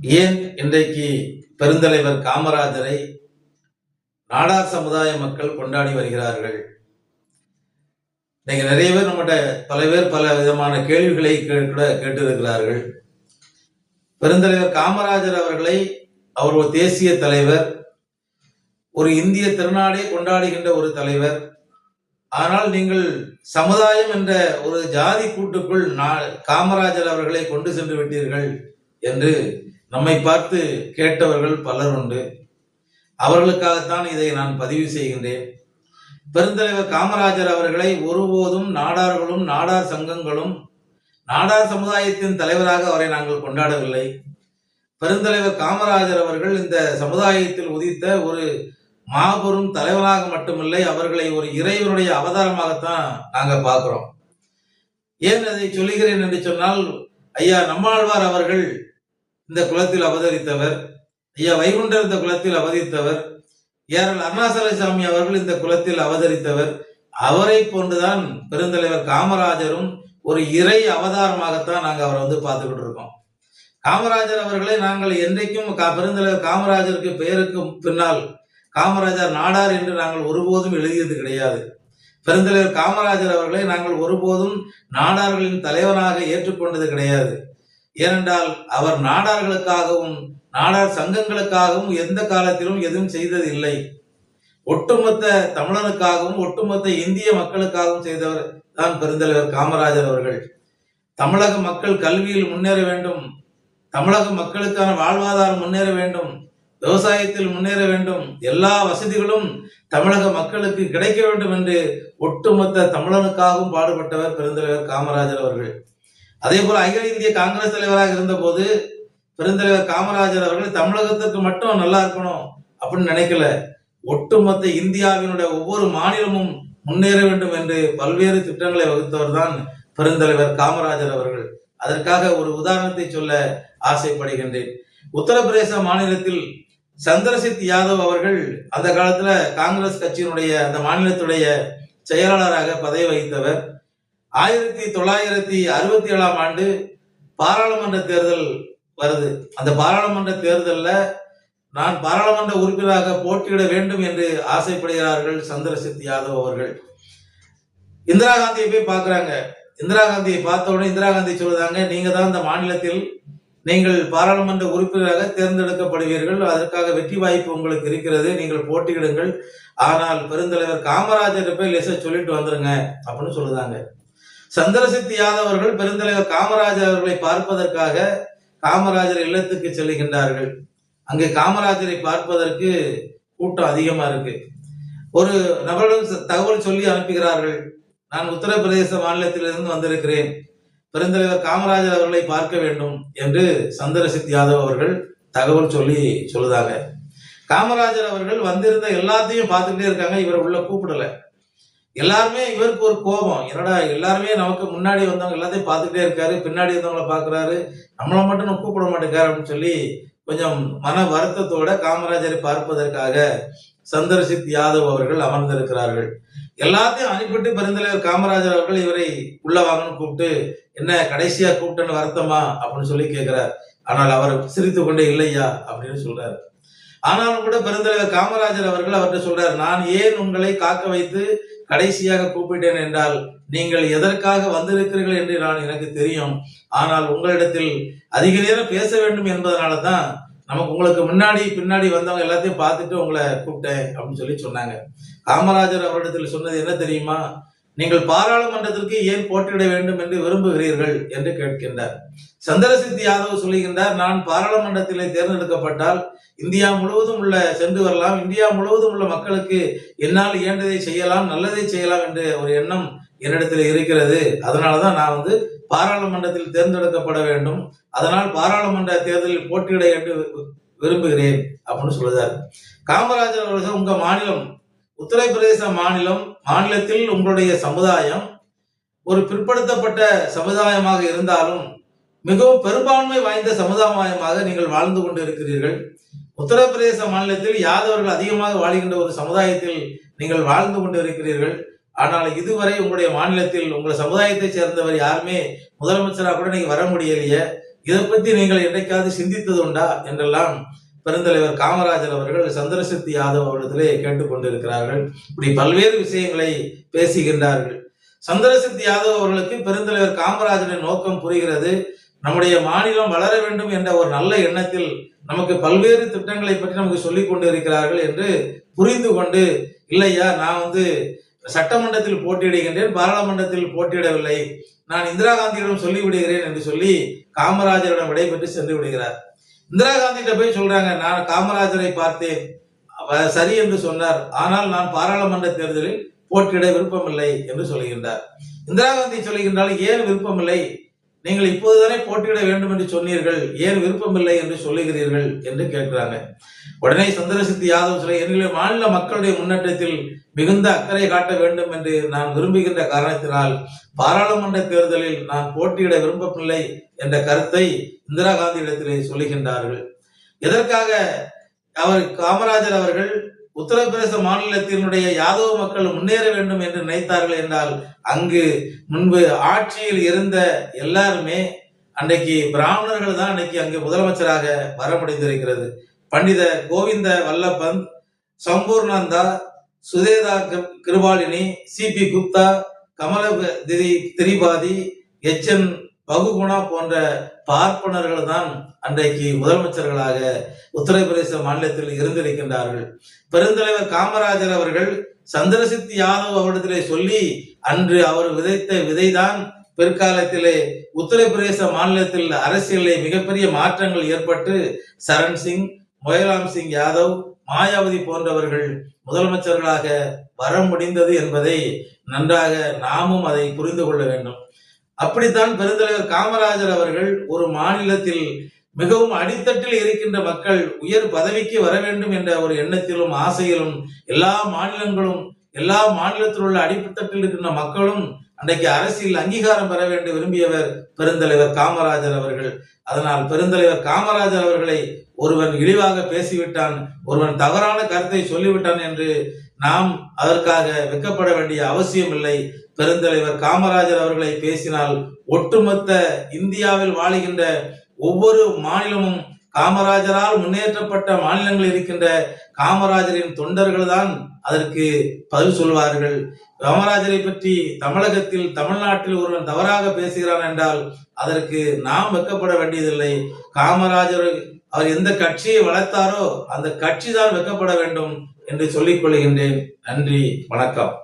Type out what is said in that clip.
ஏன் இன்றைக்கு பெருந்தலைவர் காமராஜரை நாடார் சமுதாய மக்கள் கொண்டாடி வருகிறார்கள்? இன்னைக்கு நிறைய பேர் நம்மகிட்ட பல பேர் பல விதமான கேள்விகளை கே- கூட கேட்டிருக்கிறார்கள். பெருந்தலைவர் காமராஜர் அவர்களை அவர் ஒரு தேசிய தலைவர் ஒரு இந்திய திருநாடே கொண்டாடுகின்ற ஒரு தலைவர். ஆனால் நீங்கள் சமுதாயம் என்ற ஒரு ஜாதி கூட்டுக்குள் காமராஜர் அவர்களை கொண்டு சென்று விட்டீர்கள் என்று நம்மை பார்த்து கேட்டவர்கள் பலர் உண்டு. அவர்களுக்காகத்தான் இதை நான் பதிவு செய்கின்றேன். பெருந்தலைவர் காமராஜர் அவர்களை ஒருபோதும் நாடார்களும் நாடார் சங்கங்களும் நாடார் சமுதாயத்தின் தலைவராக அவரை நாங்கள் கொண்டாடவில்லை. பெருந்தலைவர் காமராஜர் அவர்கள் இந்த சமுதாயத்தில் உதித்த ஒரு மாபெரும் தலைவராக மட்டுமில்லை அவர்களை ஒரு இறைவனுடைய அவதாரமாகத்தான் நாங்கள் பார்க்கிறோம். ஏன் அதை சொல்லுகிறேன் என்று சொன்னால் ஐயா நம்மாழ்வார் அவர்கள் இந்த குலத்தில் அவதரித்தவர் ஐயா வைகுண்டர் இந்த குலத்தில் அவதரித்தவர் ஏரல் அருணாசலசாமி அவர்கள் இந்த குலத்தில் அவதரித்தவர் அவரை போன்றுதான் பெருந்தலைவர் காமராஜரும் ஒரு இறை அவதாரமாகத்தான் நாங்கள் அவரை வந்து பார்த்துக்கிட்டு இருக்கோம். காமராஜர் அவர்களை நாங்கள் என்றைக்கும் கா- பெருந்தலைவர் காமராஜருக்கு பெயருக்கு பின்னால் காமராஜர் நாடார் என்று நாங்கள் ஒருபோதும் எழுதியது கிடையாது. பெருந்தலைவர் காமராஜர் அவர்களை நாங்கள் ஒருபோதும் நாடார்களின் தலைவனாக ஏற்றுக்கொண்டது கிடையாது. ஏனென்றால் அவர் நாடார்களுக்காகவும் நாடார் சங்கங்களுக்காகவும் எந்த காலத்திலும் எதுவும் செய்தது இல்லை ஒட்டுமொத்த தமிழனுக்காகவும் ஒட்டுமொத்த இந்திய மக்களுக்காகவும் செய்தவர் தான் பெருந்தலைவர் காமராஜர் அவர்கள். தமிழக மக்கள் கல்வியில் முன்னேற வேண்டும். தமிழக மக்களுக்கான வாழ்வாதாரம் முன்னேற வேண்டும். விவசாயத்தில் முன்னேற வேண்டும். எல்லா வசதிகளும் தமிழக மக்களுக்கு கிடைக்க வேண்டும் என்று ஒட்டுமொத்த தமிழனுக்காகவும் பாடுபட்டவர் பெருந்தலைவர் காமராஜர் அவர்கள். அதே போல அகில இந்திய காங்கிரஸ் தலைவராக இருந்தபோது பெருந்தலைவர் காமராஜர் அவர்கள் தமிழகத்துக்கு மட்டும் நல்லா இருக்கணும் அப்படின்னு நினைக்கல. ஒட்டுமொத்த இந்தியாவினுடைய ஒவ்வொரு மாநிலமும் முன்னேற வேண்டும் என்று பல்வேறு திட்டங்களை வகுத்தவர் தான் பெருந்தலைவர் காமராஜர் அவர்கள். அதற்காக ஒரு உதாரணத்தை சொல்ல ஆசைப்படுகின்றேன். உத்தரப்பிரதேச மாநிலத்தில் சந்திரசித் யாதவ் அவர்கள் அந்த காலத்துல காங்கிரஸ் கட்சியினுடைய அந்த மாநிலத்துடைய செயலாளராக பதவி வகித்தவர். ஆயிரத்தி தொள்ளாயிரத்தி அறுபத்தி ஏழாம் ஆண்டு பாராளுமன்ற தேர்தல் வருது. அந்த பாராளுமன்ற தேர்தலில் நான் பாராளுமன்ற உறுப்பினராக போட்டியிட வேண்டும் என்று ஆசைப்படுகிறார்கள் சந்திரசித் யாதவ் அவர்கள். இந்திரா காந்தியை போய் பார்க்குறாங்க. இந்திரா காந்தியை பார்த்த உடனே இந்திரா காந்தி சொல்லுதாங்க நீங்க தான் இந்த மாநிலத்தில் நீங்கள் பாராளுமன்ற உறுப்பினராக தேர்ந்தெடுக்கப்படுவீர்கள். அதற்காக வெற்றி வாய்ப்பு உங்களுக்கு இருக்கிறது. நீங்கள் போட்டியிடுங்கள். ஆனால் பெருந்தலைவர் காமராஜர் போய் லெச சொல்லிட்டு வந்துருங்க அப்படின்னு சொல்லுதாங்க. சந்திரசக்தி யாதவ் அவர்கள் பெருந்தலைவர் காமராஜர் அவர்களை பார்ப்பதற்காக காமராஜர் இல்லத்துக்கு செல்லுகின்றார்கள் அங்கே காமராஜரை பார்ப்பதற்கு கூட்டம் அதிகமா இருக்கு. ஒரு நபரிடம் ச- தகவல் சொல்லி அனுப்புகிறார்கள். நான் உத்தரப்பிரதேச மாநிலத்திலிருந்து வந்திருக்கிறேன். பெருந்தலைவர் காமராஜர் அவர்களை பார்க்க வேண்டும் என்று சந்திரசித் யாதவ் அவர்கள் தகவல் சொல்லி சொல்லுதாங்க. காமராஜர் அவர்கள் வந்திருந்த எல்லாத்தையும் பார்த்துக்கிட்டே இருக்காங்க. இவரை உள்ள கூப்பிடல. எல்லாருமே இவருக்கு ஒரு கோபம். என்னடா எல்லாருமே நமக்கு முன்னாடி வந்தவங்க எல்லாத்தையும் பார்த்துக்கிட்டே இருக்காரு பின்னாடி வந்தவங்களை பார்க்கறாரு. நம்மளை மட்டும் நம்ம கூப்பிட மாட்டேங்காரு அப்படின்னு சொல்லி கொஞ்சம் மன வருத்தத்தோட காமராஜரை பார்ப்பதற்காக சந்திரசித் யாதவ் அவர்கள் அமர்ந்திருக்கிறார்கள். எல்லாத்தையும் அனுப்பிட்டு பெருந்தலைவர் காமராஜர் அவர்கள் இவரை உள்ள வாங்கன்னு கூப்பிட்டு என்ன கடைசியா கூப்பிட்டேன்னு வருத்தமா? அப்படின்னு சொல்லி கேட்கிறார் ஆனால் அவர் சிரித்து கொண்டே இல்லையா அப்படின்னு சொல்றாரு. ஆனாலும் கூட பெருந்தலைவர் காமராஜர் அவர்கள் அவர்கிட்ட சொல்றார் நான் ஏன் உங்களை காக்க வைத்து கடைசியாக கூப்பிட்டேன் என்றால் நீங்கள் எதற்காக வந்திருக்கிறீர்கள் என்று நான் எனக்கு தெரியும். ஆனால் உங்களிடத்தில் அதிக நேரம் பேச வேண்டும் என்பதனால தான் நமக்கு உங்களுக்கு முன்னாடி பின்னாடி வந்தவங்க எல்லாத்தையும் பார்த்துட்டு உங்களை கூப்பிட்டேன் அப்படின்னு சொல்லி சொன்னாங்க. காமராஜர் அவரிடத்தில் சொன்னது என்ன தெரியுமா? நீங்கள் பாராளுமன்றத்திற்கு ஏன் போட்டியிட வேண்டும் என்று விரும்புகிறீர்கள் என்று கேட்கின்றார். சந்திரசித் யாதவ் சொல்லுகின்றார் நான் பாராளுமன்றத்திலே தேர்ந்தெடுக்கப்பட்டால் இந்தியா முழுவதும் உள்ள சென்று வரலாம். இந்தியா முழுவதும் உள்ள மக்களுக்கு என்னால் இயன்றதை செய்யலாம் நல்லதை செய்யலாம் என்ற ஒரு எண்ணம் என்னிடத்தில் இருக்கிறது. அதனாலதான் நான் வந்து பாராளுமன்றத்தில் தேர்ந்தெடுக்கப்பட வேண்டும். அதனால் பாராளுமன்ற தேர்தலில் போட்டியிட என்று விரும்புகிறேன் அப்படின்னு சொல்லுதார். காமராஜர் அவர்கள் உங்க மாநிலம் உத்தரப்பிரதேச மாநிலம் மாநிலத்தில் உங்களுடைய சமுதாயம் ஒரு பிற்படுத்தப்பட்ட சமுதாயமாக இருந்தாலும் மிகவும் பெரும்பான்மை வாய்ந்த சமுதாயமாக நீங்கள் வாழ்ந்து கொண்டு இருக்கிறீர்கள் உத்தரப்பிரதேச மாநிலத்தில் யாதவர்கள் அதிகமாக வாழ்கின்ற ஒரு சமுதாயத்தில் நீங்கள் வாழ்ந்து கொண்டு இருக்கிறீர்கள் ஆனால் இதுவரை உங்களுடைய மாநிலத்தில் உங்கள் சமுதாயத்தை சேர்ந்தவர் யாருமே முதலமைச்சராக கூட நீங்க வர முடியலையே. இதை பத்தி நீங்கள் என்னைக்காவது சிந்தித்தது உண்டா என்றெல்லாம் பெருந்தலைவர் காமராஜர் அவர்கள் சந்திரசக்தி யாதவ் அவர்களிடத்திலே கேட்டுக்கொண்டிருக்கிறார்கள். இப்படி பல்வேறு விஷயங்களை பேசுகின்றார்கள். சந்திரசக்தி யாதவ் அவர்களுக்கு பெருந்தலைவர் காமராஜரின் நோக்கம் புரிகிறது. நம்முடைய மாநிலம் வளர வேண்டும் என்ற ஒரு நல்ல எண்ணத்தில் நமக்கு பல்வேறு திட்டங்களை பற்றி நமக்கு சொல்லிக் கொண்டு இருக்கிறார்கள் என்று புரிந்து கொண்டு இல்லையா நான் வந்து சட்டமன்றத்தில் போட்டியிடுகின்றேன் பாராளுமன்றத்தில் போட்டியிடவில்லை. நான் இந்திரா காந்தியிடம் சொல்லிவிடுகிறேன் என்று சொல்லி காமராஜரிடம் விடைபெற்று சென்று விடுகிறார். இந்திரா காந்திகிட்ட போய் சொல்றாங்க நான் காமராஜரை பார்த்தேன். சரி என்று சொன்னார். ஆனால் நான் பாராளுமன்ற தேர்தலில் போட்டியிட விருப்பமில்லை என்று சொல்லுகின்றார். இந்திரா காந்தி சொல்லுகின்றால் ஏன் விருப்பமில்லை? நீங்கள் இப்போதுதானே போட்டியிட வேண்டும் என்று சொன்னீர்கள். ஏன் விருப்பமில்லை என்று சொல்லுகிறீர்கள் என்று கேட்கிறாங்க. உடனே சந்திரசக்தி யாதவ் சிலை எங்களுடைய மாநில மக்களுடைய முன்னேற்றத்தில் மிகுந்த அக்கறை காட்ட வேண்டும் என்று நான் விரும்புகின்ற காரணத்தினால் பாராளுமன்ற தேர்தலில் நான் போட்டியிட விரும்பவில்லை என்ற கருத்தை இந்திரா காந்தி இடத்திலே சொல்லுகின்றார்கள். எதற்காக அவர் காமராஜர் அவர்கள் உத்தரப்பிரதேச மாநிலத்தினுடைய யாதவ மக்கள் முன்னேற வேண்டும் என்று நினைத்தார்கள் என்றால் அங்கு முன்பு ஆட்சியில் இருந்த எல்லாருமே அன்றைக்கு பிராமணர்கள் தான் அன்னைக்கு அங்கு முதலமைச்சராக வர முடிந்திருக்கிறது பண்டித கோவிந்த வல்லபந்த் சம்பூர்ணந்தா சுதேதா கிரு- கிருபாலினி சி பி குப்தா கமல திரி திரிபாதி எச் என் பகுகுணா போன்ற பார்ப்பனர்கள் தான் அன்றைக்கு முதலமைச்சர்களாக உத்தரப்பிரதேச மாநிலத்தில் இருந்திருக்கின்றார்கள். பெருந்தலைவர் காமராஜர் அவர்கள் சந்திரசித்தி யாதவ் அவரிடத்திலே சொல்லி அன்று அவர் விதைத்த விதைதான் பிற்காலத்திலே உத்தரப்பிரதேச மாநிலத்தில் அரசியலிலே மிகப்பெரிய மாற்றங்கள் ஏற்பட்டு சரண் சிங் முயலாம் சிங் யாதவ் மாயாவதி போன்றவர்கள் முதலமைச்சர்களாக வர முடிந்தது என்பதை நன்றாக நாமும் அதை புரிந்து கொள்ள வேண்டும். அப்படித்தான் பெருந்தலைவர் காமராஜர் அவர்கள் ஒரு மாநிலத்தில் மிகவும் அடித்தட்டில் இருக்கின்ற மக்கள் உயர் பதவிக்கு வர வேண்டும் என்ற ஒரு எண்ணத்திலும் ஆசையிலும் எல்லா மாநிலங்களும் எல்லா மாநிலத்தில் உள்ள அடிப்பட்டத்தில் இருக்கின்ற மக்களும் அன்றைக்கு அரசியல் அங்கீகாரம் பெற வேண்டும் விரும்பியவர் பெருந்தலைவர் காமராஜர் அவர்கள். அதனால் பெருந்தலைவர் காமராஜர் அவர்களை ஒருவன் இழிவாக பேசிவிட்டான் ஒருவன் தவறான கருத்தை சொல்லிவிட்டான் என்று நாம் அதற்காக வெட்கப்பட வேண்டிய அவசியம் இல்லை. பெருந்தலைவர் காமராஜர் அவர்களை பேசினால் ஒட்டுமொத்த இந்தியாவில் வாழுகின்ற ஒவ்வொரு மாநிலமும் காமராஜரால் முன்னேற்றப்பட்ட மாநிலங்கள் இருக்கின்ற காமராஜரின் தொண்டர்கள்தான் அதற்கு பதில் சொல்வார்கள் காமராஜரை பற்றி தமிழகத்தில் தமிழ்நாட்டில் ஒருவன் தவறாக பேசுகிறான் என்றால் அதற்கு நாம் வெட்கப்பட வேண்டியதில்லை. காமராஜர் அவர் எந்த கட்சியை வளர்த்தாரோ அந்த கட்சி தான் வெட்கப்பட வேண்டும் என்று சொல்லிக் கொள்கின்றேன். நன்றி வணக்கம்.